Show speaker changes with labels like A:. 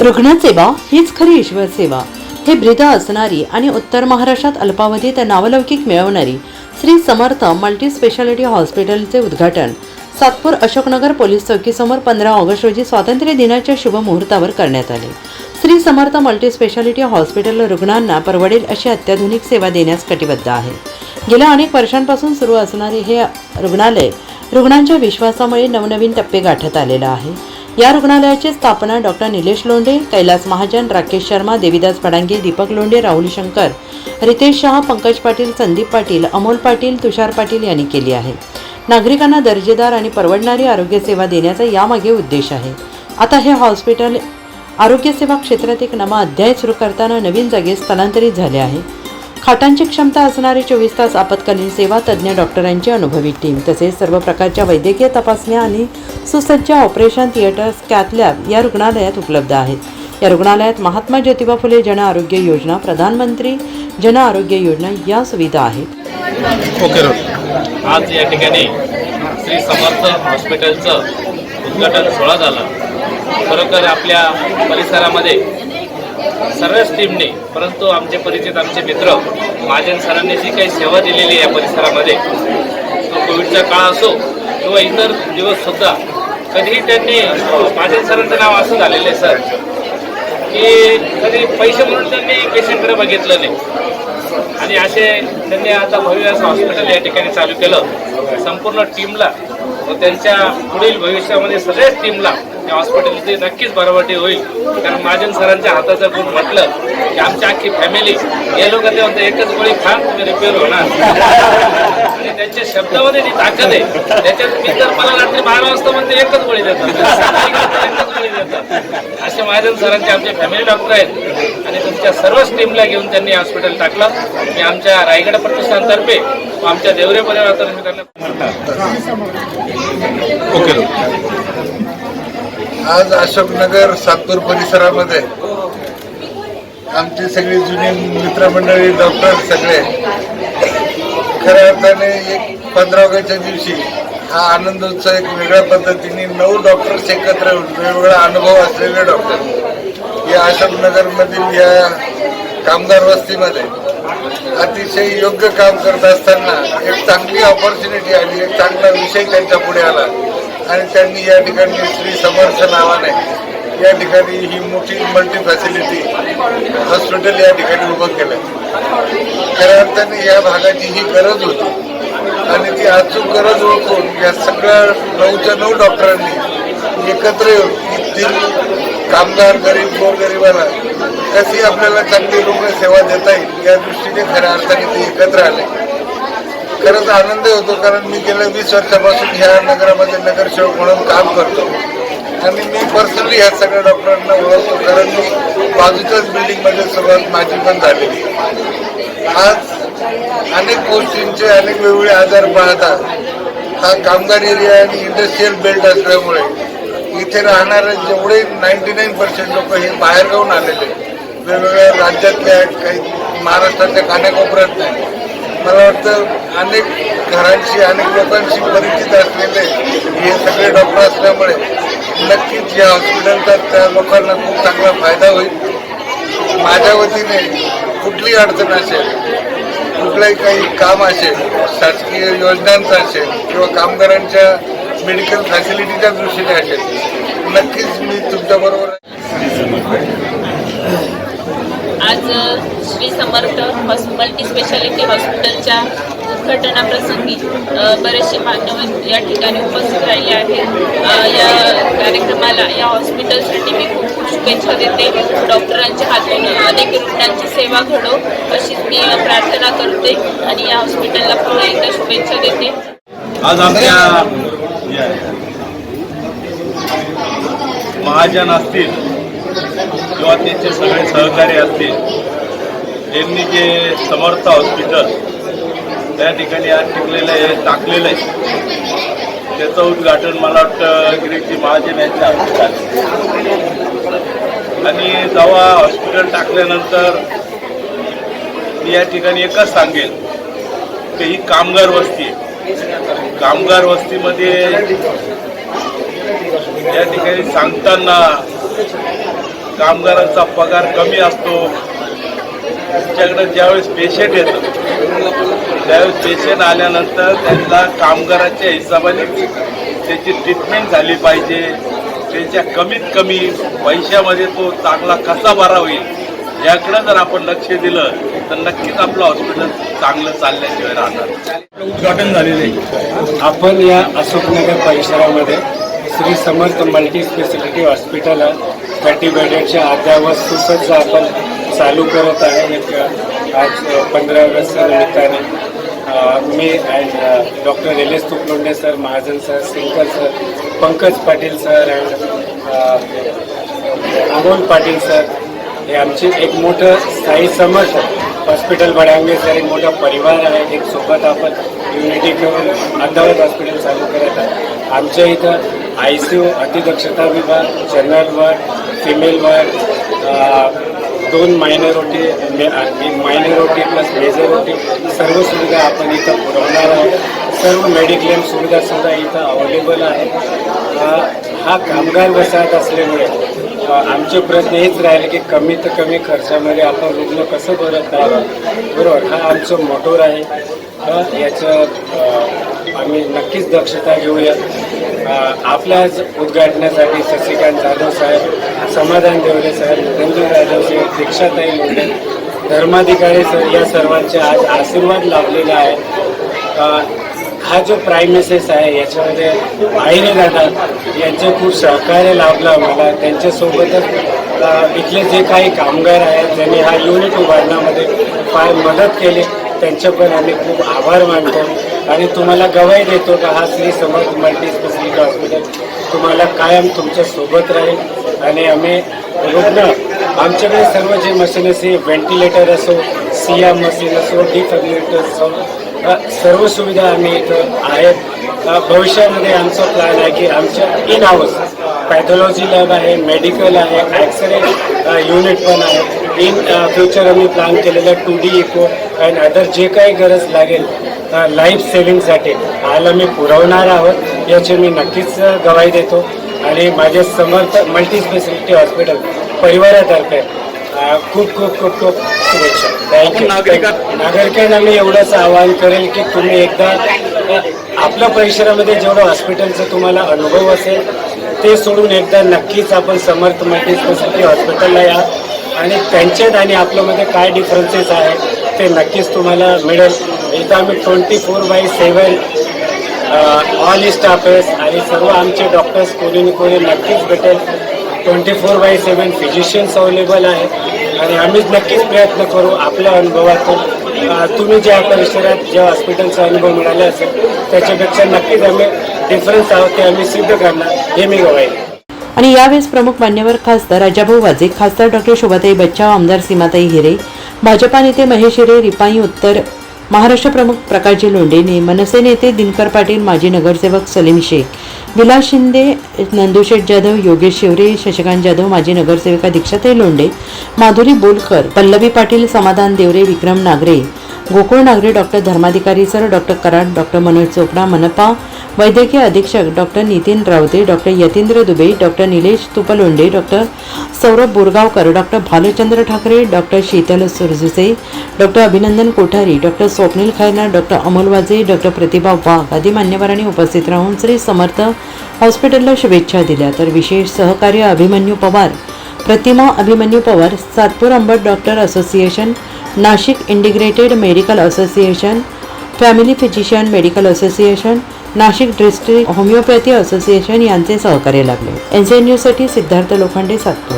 A: रुग्णसेवा हीच खरी ईश्वर सेवा. हे ब्रिद असणारी आणि उत्तर महाराष्ट्रात अल्पावधीत नावलौकिक मिळवणारी श्री समर्थ मल्टी स्पेशालिटी हॉस्पिटलचे उद्घाटन. सातपूर अशोकनगर पोलीस चौकीसमोर पंधरा ऑगस्ट रोजी स्वातंत्र्य दिनाच्या शुभमुहूर्तावर करण्यात आले. Shri Samarth multi speciality hospital रुग्णांना परवडेल अशी अत्याधुनिक सेवा देण्यास कटिबद्ध आहे. गेल्या अनेक वर्षांपासून सुरू असणारे हे रुग्णालय रुग्णांच्या विश्वासामुळे नवनवीन टप्पे गाठत आलेलं आहे. या रुग्णालयाची स्थापना डॉक्टर निलेश लोंढे कैलास महाजन राकेश शर्मा देविदास फडांगी दीपक लोंढे राहुल शंकर रितेश शहा पंकज पाटील संदीप पाटील अमोल पाटील तुषार पाटील यांनी केली आहे. नागरिकांना दर्जेदार आणि परवडणारी आरोग्यसेवा देण्याचा यामागे उद्देश आहे. आता हे हॉस्पिटल आरोग्यसेवा क्षेत्रात एक नवा अध्याय सुरू करताना नवीन जागेत स्थलांतरित झाले आहे. खाटांची क्षमता असणारी चोवीस तास आपत्कालीन सेवा तज्ज्ञ डॉक्टरांची अनुभवी टीम तसेच सर्व प्रकारच्या वैद्यकीय तपासण्या आणि सुसज्ज ऑपरेशन थिएटर्स कॅथलॅब या रुग्णालयात उपलब्ध आहेत. या रुग्णालयात महात्मा ज्योतिबा फुले जन आरोग्य योजना प्रधानमंत्री जन आरोग्य योजना या सुविधा आहेत.
B: ओके
C: आज या ठिकाणी श्री समर्थ हॉस्पिटलचं उद्घाटन सोहळा झाला. खरोखर आपल्या परिसरामध्ये सर्वच टीमने परंतु आमचे परिचित आमचे मित्र महाजन सरांनी जी काही सेवा दिलेली आहे या परिसरामध्ये तो कोविडचा काळ असो किंवा इतर दिवससुद्धा कधीही त्यांनी महाजन सरांचं नाव असं झालेलं आहे सर की कधी पैसे म्हणून त्यांनी पेशंटकडे बघितलं नाही. आणि असे त्यांनी आता भव्य असं हॉस्पिटल या ठिकाणी चालू केलं. संपूर्ण टीमला व त्यांच्या पुढील भविष्यामध्ये सगळ्याच टीमला या हॉस्पिटलची नक्कीच बरोबरटी होईल. कारण महाजन सरांच्या हाताचं गुण म्हटलं की आमची अख्खी फॅमिली हे लोक ते म्हणते एकच गोळी खा तुम्ही रिपेअर होणार. आणि त्यांच्या शब्दामध्ये जी ताकद आहे त्याच्यात मी तर मला रात्री बारा वाजता म्हणते एकच गोळी देतात. एकच गोळी देतात. असे महाजन सरांचे आमचे फॅमिली डॉक्टर आहेत. आणि तुमच्या सर्वच टीमला घेऊन त्यांनी हॉस्पिटल टाकलं. मी आमच्या रायगड प्रतिष्ठानतर्फे आमच्या देवरे परिवारातर्फे त्यांना
B: ओके.
D: आज अशोकनगर सातपूर परिसरामध्ये आमची सगळी जुनी मित्रमंडळी डॉक्टर सगळे खऱ्या अर्थाने एक पंधरा ऑगस्टच्या दिवशी हा आनंदोत्सव एक वेगळ्या पद्धतीने नऊ डॉक्टर्स एकत्र येऊन वेगवेगळा अनुभव असलेले डॉक्टर या अशोकनगरमधील या कामगार वस्तीमध्ये अतिशय योग्य काम करत असताना एक चांगली ऑपॉर्च्युनिटी आली एक चांगला विषय त्यांच्या पुढे आला. आणि त्यांनी या ठिकाणी श्री समर्थ नावाने या ठिकाणी ही मोठी मल्टी फॅसिलिटी हॉस्पिटल या ठिकाणी उभं केलं खऱ्या अर्थाने या भागाची ही गरज होती. आणि ती अचूक गरज ओळखून या सगळ्या नऊच्या नऊ डॉक्टरांनी एकत्र येऊन येथील कामगार गरीब गोरगरिबाला कशी आपल्याला चांगली रुग्ण सेवा देता येईल या दृष्टीने खऱ्या अर्थाने ते एकत्र आले. खरंच आनंद होतो कारण मी गेल्या वीस वर्षापासून ह्या नगरामध्ये नगरसेवक म्हणून काम करतो. आणि मी पर्सनली ह्या सगळ्या डॉक्टरांना ओळखतो कारण मी बाजूच्याच बिल्डिंगमध्ये सुरुवात माझी पण झालेली. आज अनेक गोष्टींचे अनेक वेगवेगळे आजार पाहता हा कामगार एरिया आणि इंडस्ट्रीयल बेल्ट असल्यामुळे इथे राहणारे जेवढे नाईन्टी नाईन पर्सेंट लोक हे बाहेरगावून आलेले वेगवेगळ्या राज्यातले आहेत काही महाराष्ट्रातल्या कानाकोपऱ्यात नाही मला वाटतं अनेक घरांशी अनेक लोकांशी परिचित असलेले हे सगळे डॉक्टर असल्यामुळे नक्कीच या हॉस्पिटलचा त्या लोकांना खूप चांगला फायदा होईल. माझ्या वतीने कुठली अडचण असेल कुठलंही काही काम असेल शासकीय योजनांचं असेल किंवा कामगारांच्या मेडिकल फॅसिलिटीच्या दृष्टीने असेल नक्कीच मी तुमच्याबरोबर
E: आज Shri Samarth hos multi speciality हॉस्पिटलच्या उद्घाटनाप्रसंगी बरेचसे मान्यवर या ठिकाणी उपस्थित राहिले आहेत. या कार्यक्रमाला या हॉस्पिटलसाठी मी खूप खूप शुभेच्छा देते. डॉक्टरांच्या हातून अनेक रुग्णांची सेवा घडो अशी मी प्रार्थना करते आणि या हॉस्पिटलला पुन्हा एकदा शुभेच्छा देते.
B: आज आमच्या महाजन असतील किंवा त्यांचे सगळे सहकारी असतील त्यांनी जे समर्थ हॉस्पिटल त्या ठिकाणी आज टिकलेलं आहे टाकलेलं आहे. त्याचं उद्घाटन मला वाटतं गिरीजी महाजन यांच्या हस्ते झालं. आणि जेव्हा हॉस्पिटल टाकल्यानंतर मी या ठिकाणी एकच सांगेन की ही कामगार वस्ती आहे. कामगार वस्तीमध्ये या ठिकाणी सांगताना कामगारांचा पगार कमी असतो. त्यांच्याकडे ज्यावेळेस पेशंट येतं त्यावेळेस पेशंट आल्यानंतर त्यांना कामगाराच्या हिशोबाने त्याची ट्रीटमेंट झाली पाहिजे. त्याच्या कमीत कमी पैशामध्ये तो चांगला कसा बरा होईल याकडे जर आपण लक्ष दिलं तर नक्कीच आपलं हॉस्पिटल चांगलं चालल्याशिवाय राहणार.
F: उद्घाटन झालेलं आहे. आपण या अशोकनगर परिसरामध्ये Shri Samarth multi speciality hospital thirty बेडेडच्या अद्यावत सुसज्ज आपण चालू करत आहे. एक आज पंधरा ऑगस्ट निमित्ताने मी and doctor Nilesh S Tuplonde sir Mahajan sir Sinkar sir Pankaj Patil sir and Amol Patil sir हे आमचे एक मोठं स्थायी समर्थ हॉस्पिटल बडांगे सर एक मोठा परिवार आहे. एक सोबत आपण युनिटी करून अद्यावत हॉस्पिटल चालू करत आहे. आमच्या इथं आय सी यू अतिदक्षता विभाग जनरल वार्ड फिमेल वार्ड दोन minor minority minor plus major सर्व सुविधा आपण इथं पुरवणार आहोत. सर्व मेडिक्लेम सुविधा सुद्धा इथं अवेलेबल आहे हा कामगार वसाहत असल्यामुळे आमचे प्रयत्न हेच राहिले की कमीत कमी खर्चामध्ये आपण रुग्ण कसं बरं करावं बरोबर? हा आमचं मोटोर आहे. याचं आम्ही नक्कीच दक्षता घेऊया आपल्याच उद्घाटनासाठी शशिकांत जाधव साहेब समाधान देवरे साहेब नरेंद्र जाधव साहेब दीक्षाताई मुंडे धर्माधिकारी सर या सर्वांचे आज आशीर्वाद लाभलेला आहे हा जो प्राईम मिसेस आहे याच्यामध्ये आईने दादा यांचे खूप सहकार्य लाभलं आम्हाला. त्यांच्यासोबतच इथले जे काही कामगार आहेत ज्यांनी हा युनिट उभारण्यामध्ये फार मदत केली त्यांचे पण आम्ही खूप आभार मानतो. आणि तुम्हाला गवाही देतो का? हा Shri Samarth multi speciality hospital. तुम्हाला कायम तुमच्यासोबत राहील. आणि आम्ही रुग्ण आमच्याकडे सर्व जे मशीन असे व्हेंटिलेटर असो सिया मशीन असो डिफॅब्युलेटर असो सर्व सुविधा आम्ही इथं आहेत. भविष्यामध्ये आमचा प्लॅन आहे की आमच्या इन हाऊस पॅथॉलॉजी लॅब आहे मेडिकल आहे ॲक्सरे युनिट पण आहे. इन फ्युचर आम्ही प्लॅन केलेलं two D echo and other जे काही गरज लागेल लाईफ सेव्हिंगसाठी आला मी पुरवणार आहोत याची मी नक्कीच गवाही देतो. आणि माझे समर्थ मल्टी स्पेशालिटी हॉस्पिटल परिवारातर्फे खूप खूप खूप खूप शुभेच्छा. थँक्यू नागरिकांना मी एवढंच आवाहन करेल की तुम्ही एकदा आपल्या परिसरामध्ये जेवढं हॉस्पिटलचा तुम्हाला अनुभव असेल ते सोडून एकदा नक्कीच आपण समर्थ मल्टी स्पेशालिटी हॉस्पिटलला या. आणि त्यांच्यात आणि आपल्यामध्ये काय डिफरन्सेस आहे ते नक्कीच तुम्हाला मिळेल. इथं आम्ही twenty four by seven all staffs आणि सर्व आमचे डॉक्टर्स कोणी ना कोणी नक्कीच भेटेल. Twenty four by seven physicians available आहेत. आणि आम्ही नक्कीच प्रयत्न करू आपल्या अनुभवातून. तुम्ही ज्या परिसरात ज्या हॉस्पिटलचा अनुभव मिळाला असेल त्याच्यापेक्षा नक्कीच आम्ही डिफरन्स आहोत ते आम्ही सिद्ध करणार. हे मी गवाईल
A: आणि यावेळेस प्रमुख मान्यवर खासदार राजाभाऊ वाजे खासदार डॉक्टर शोभाताई बच्चाव आमदार सीमाताई हिरे भाजपा नेते महेश हिरे रिपाई उत्तर महाराष्ट्र प्रमुख प्रकाशजी लोंढेने मनसे नेते दिनकर पाटील माजी नगरसेवक सलीम शेख विलास शिंदे नंदुशेठ जाधव योगेश शिवरे शशिकांत जाधव माजी नगरसेविका दीक्षाताई लोंढे माधुरी बोलकर पल्लवी पाटील समाधान Deore Vikram Nagre Gokul Nagari doctor Dharmadhikari sir doctor Karad doctor Manoj Chopda मनपा वैद्यकीय अधीक्षक doctor Nitin Rawate doctor Yatindra Dubey doctor Nilesh Tuplonde doctor Saurabh Borgaonkar doctor Bhalchandra Thackeray doctor Sheetal Surjuse doctor Abhinandan Kothari doctor Swapnil Khairnar doctor Amol Waje doctor Pratibha वाघ आदी मान्यवरांनी उपस्थित राहून श्री समर्थ हॉस्पिटलला शुभेच्छा दिल्या. तर विशेष सहकार्य Abhimanyu Pawar Pratima Abhimanyu Pawar Satpur Ambad doctor association Nashik integrated medical association family physician medical association Nashik district homoeopathy association यांचे सहकार्य लाभले. एन न्यूजसाठी सिद्धार्थ लोखंडे सातपूर.